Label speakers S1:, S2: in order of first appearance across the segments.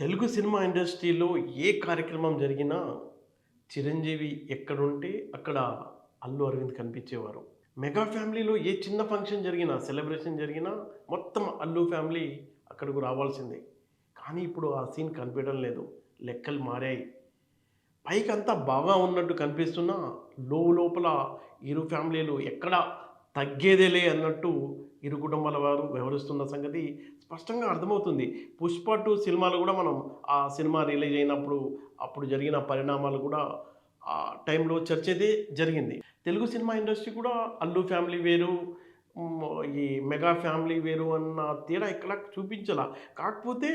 S1: Telugu cinema ఇండస్ట్రీలో ఏ కార్యక్రమం జరిగినా చిరంజీవి ఎక్కడుంటే అక్కడ అల్లు అరవింద్ కనిపించేవారు. మెగా ఫ్యామిలీలో ఏ చిన్న ఫంక్షన్ జరిగినా సెలబ్రేషన్ జరిగినా మొత్తం అల్లు ఫ్యామిలీ అక్కడికి రావాల్సిందే. కానీ ఇప్పుడు ఆ సీన్ కనిపించడం లేదు. లెక్కలు మారాయి. పైకి అంతా బాగా ఉన్నట్టు కనిపిస్తున్నా లో లోపల ఇరు ఫ్యామిలీలు ఎక్కడ తగ్గేదేలే అన్నట్టు ఇరు కుటుంబాల వారు వ్యవహరిస్తున్న సంగతి స్పష్టంగా అర్థమవుతుంది. పుష్ప టూ సినిమాలు కూడా మనం ఆ సినిమా రిలీజ్ అయినప్పుడు అప్పుడు జరిగిన పరిణామాలు కూడా ఆ టైంలో చర్చ అయితే జరిగింది. తెలుగు సినిమా ఇండస్ట్రీ కూడా అల్లు ఫ్యామిలీ వేరు ఈ మెగా ఫ్యామిలీ వేరు అన్న తేడా ఇక్కడ చూపించాల. కాకపోతే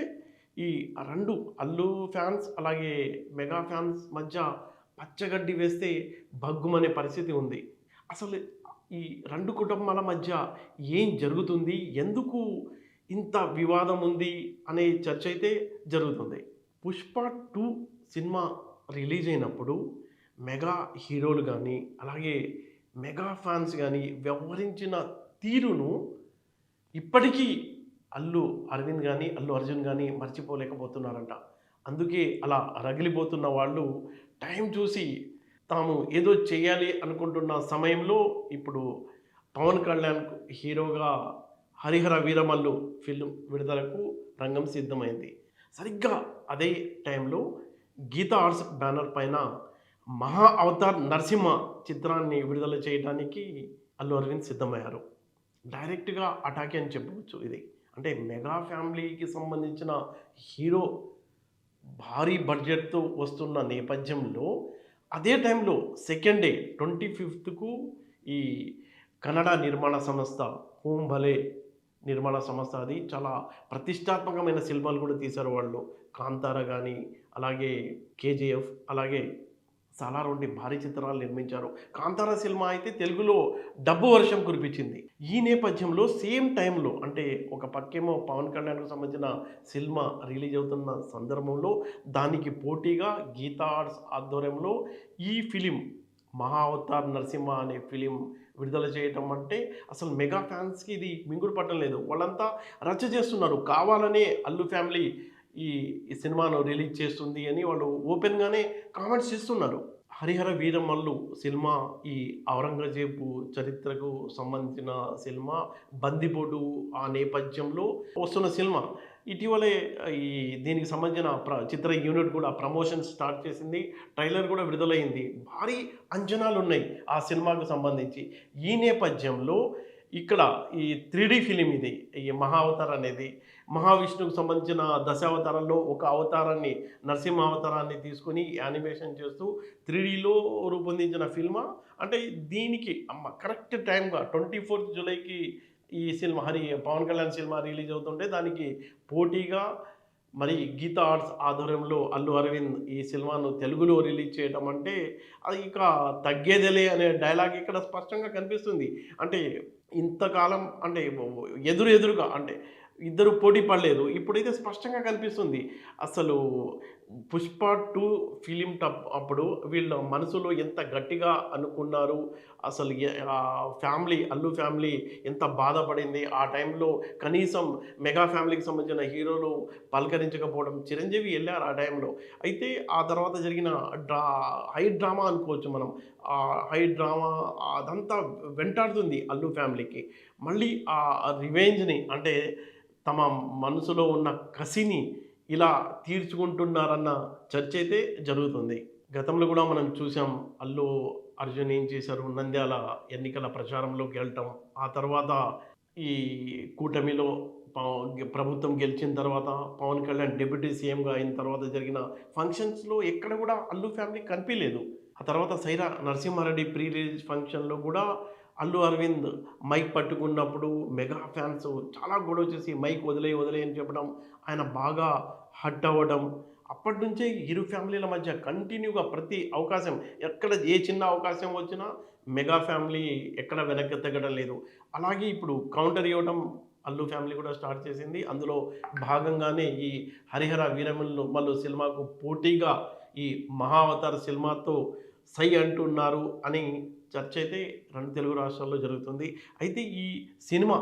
S1: ఈ రెండు అల్లు ఫ్యాన్స్ అలాగే మెగా ఫ్యాన్స్ మధ్య పచ్చగడ్డి వేస్తే భగ్గుమనే పరిస్థితి ఉంది. అసలు ఈ రెండు కుటుంబాల మధ్య ఏం జరుగుతుంది? ఎందుకు ఇంత వివాదం ఉంది అనే చర్చ అయితే జరుగుతుంది. పుష్ప టూ సినిమా రిలీజ్ అయినప్పుడు మెగా హీరోలు కానీ అలాగే మెగా ఫ్యాన్స్ కానీ వ్యవహరించిన తీరును ఇప్పటికీ అల్లు అరవింద్ కానీ అల్లు అర్జున్ కానీ మర్చిపోలేకపోతున్నారంట. అందుకే అలా రగిలిపోతున్న వాళ్ళు టైం చూసి తాము ఏదో చేయాలి అనుకుంటున్న సమయంలో ఇప్పుడు పవన్ కళ్యాణ్ హీరోగా హరిహర వీరమల్లు ఫిల్మ్ విడుదలకు రంగం సిద్ధమైంది. సరిగ్గా అదే టైంలో గీతా ఆర్ట్స్ బ్యానర్ పైన మహా అవతార్ నరసింహ చిత్రాన్ని విడుదల చేయడానికి అల్లు అరవింద్ సిద్ధమయ్యారు. డైరెక్ట్గా అటాక్ అని చెప్పవచ్చు ఇది. అంటే మెగా ఫ్యామిలీకి సంబంధించిన హీరో భారీ బడ్జెట్తో వస్తున్న నేపథ్యంలో అదే టైంలో సెకండ్ డే ట్వంటీ ఫిఫ్త్కు ఈ కన్నడ నిర్మాణ సంస్థ హోం భలే నిర్మాణ సంస్థ అది. చాలా ప్రతిష్టాత్మకమైన సినిమాలు కూడా తీశారు వాళ్ళు. కాంతార కానీ అలాగే కేజీఎఫ్ అలాగే సాలార్ వంటి భారీ చిత్రాలు నిర్మించారు. కాంతార సినిమా అయితే తెలుగులో డబ్బు వర్షం కురిపించింది. ఈ నేపథ్యంలో సేమ్ టైంలో అంటే ఒక పక్కేమో పవన్ కళ్యాణ్కు సంబంధించిన సినిమా రిలీజ్ అవుతున్న సందర్భంలో దానికి పోటీగా గీతా ఆర్ట్స్ ఆధ్వర్యంలో ఈ ఫిలిం మహా అవతార్ నరసింహ అనే ఫిలిం విడుదల చేయటం అంటే అసలు మెగా ఫ్యాన్స్కి ఇది మింగుడు పట్టడం లేదు. వాళ్ళంతా రచ్చ చేస్తున్నారు. కావాలనే అల్లు ఫ్యామిలీ ఈ ఈ సినిమాను రిలీజ్ చేస్తుంది అని వాళ్ళు ఓపెన్గానే కామెంట్స్ చేస్తున్నారు. హరిహర వీరమల్లు సినిమా ఈ ఔరంగజేబు చరిత్రకు సంబంధించిన సినిమా బందిపోటు ఆ నేపథ్యంలో వస్తున్న సినిమా. ఇటీవలే ఈ దీనికి సంబంధించిన ప్ర చిత్ర యూనిట్ కూడా ప్రమోషన్ స్టార్ట్ చేసింది. ట్రైలర్ కూడా విడుదలైంది. భారీ అంచనాలు ఉన్నాయి ఆ సినిమాకు సంబంధించి. ఈ నేపథ్యంలో ఇక్కడ ఈ త్రీడీ ఫిలిం ఇది. ఈ మహావతార్ అనేది. మహావిష్ణువుకు సంబంధించిన దశావతారంలో ఒక అవతారాన్ని నరసింహ అవతారాన్ని తీసుకొని యానిమేషన్ చేస్తూ త్రీడీలో రూపొందించిన ఫిల్మా అంటే దీనికి అమ్మ కరెక్ట్ టైంగా ట్వంటీ ఫోర్త్ జూలైకి ఈ cinema Hari Pawan Kalyan cinema release అవుతుంటే దానికి పోటీగా మరి గీతా ఆర్ట్స్ ఆధ్వర్యంలో అల్లు అరవింద్ ఈ సినిమాను తెలుగులో రిలీజ్ చేయడం అంటే అది ఇక తగ్గేదేలే అనే డైలాగ్ ఇక్కడ స్పష్టంగా కనిపిస్తుంది. అంటే ఇంతకాలం అంటే ఎదురు ఎదురుగా అంటే ఇద్దరు పోటీ పడలేదు. ఇప్పుడైతే స్పష్టంగా కనిపిస్తుంది. అసలు పుష్ప టూ ఫిలిం టప్ అప్పుడు వీళ్ళ మనసులో ఎంత గట్టిగా అనుకున్నారు? అసలు ఫ్యామిలీ అల్లు ఫ్యామిలీ ఎంత బాధపడింది? ఆ టైంలో కనీసం మెగా ఫ్యామిలీకి సంబంధించిన హీరోలు పలకరించకపోవడం చిరంజీవి వెళ్ళారు ఆ టైంలో. అయితే ఆ తర్వాత జరిగిన డ్రా హై డ్రామా అనుకోవచ్చు మనం. ఆ హై డ్రామా అదంతా వెంటాడుతుంది అల్లు ఫ్యామిలీకి. మళ్ళీ ఆ రివెంజ్ని అంటే తమ మనసులో ఉన్న కసిని ఇలా తీర్చుకుంటున్నారన్న చర్చ అయితే జరుగుతుంది. గతంలో కూడా మనం చూసాం అల్లు అర్జున్ ఏం చేశారు నంద్యాల ఎన్నికల ప్రచారంలోకి వెళ్ళటం ఆ తర్వాత ఈ కూటమిలో పవ- ప్రభుత్వం గెలిచిన తర్వాత పవన్ కళ్యాణ్ డిప్యూటీ సీఎంగా అయిన తర్వాత జరిగిన ఫంక్షన్స్లో ఎక్కడ కూడా అల్లు ఫ్యామిలీ కనిపించలేదు. ఆ తర్వాత సైరా నరసింహారెడ్డి ప్రీ రిలీజ్ ఫంక్షన్లో కూడా అల్లు అరవింద్ మైక్ పట్టుకున్నప్పుడు మెగా ఫ్యాన్స్ చాలా గొడవ చేసి మైక్ వదిలే వదిలే అని చెప్పడం ఆయన బాగా హట్ అవ్వడం. అప్పటి నుంచే ఇరు ఫ్యామిలీల మధ్య కంటిన్యూగా ప్రతి అవకాశం ఎక్కడ ఏ చిన్న అవకాశం వచ్చినా మెగా ఫ్యామిలీ ఎక్కడ వెనక్కి తగ్గడం లేదు. అలాగే ఇప్పుడు కౌంటర్ ఇవ్వడం అల్లు ఫ్యామిలీ కూడా స్టార్ట్ చేసింది. అందులో భాగంగానే ఈ హరిహర వీరమల్లు మల్లు సినిమాకు పోటీగా ఈ మహావతార సినిమాతో సై అంటున్నారు అని చర్చ అయితే రెండు తెలుగు రాష్ట్రాల్లో జరుగుతుంది. అయితే ఈ సినిమా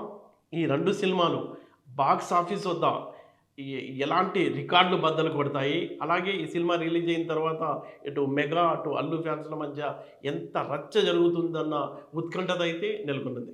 S1: ఈ రెండు సినిమాలు బాక్స్ ఆఫీస్ వద్ద ఎలాంటి రికార్డులు బద్దలు కొడతాయి? అలాగే ఈ సినిమా రిలీజ్ అయిన తర్వాత ఇటు మెగా అటు అల్లు ఫ్యాన్స్ల మధ్య ఎంత రచ్చ జరుగుతుందన్న ఉత్కంఠత అయితే నెలకొన్నది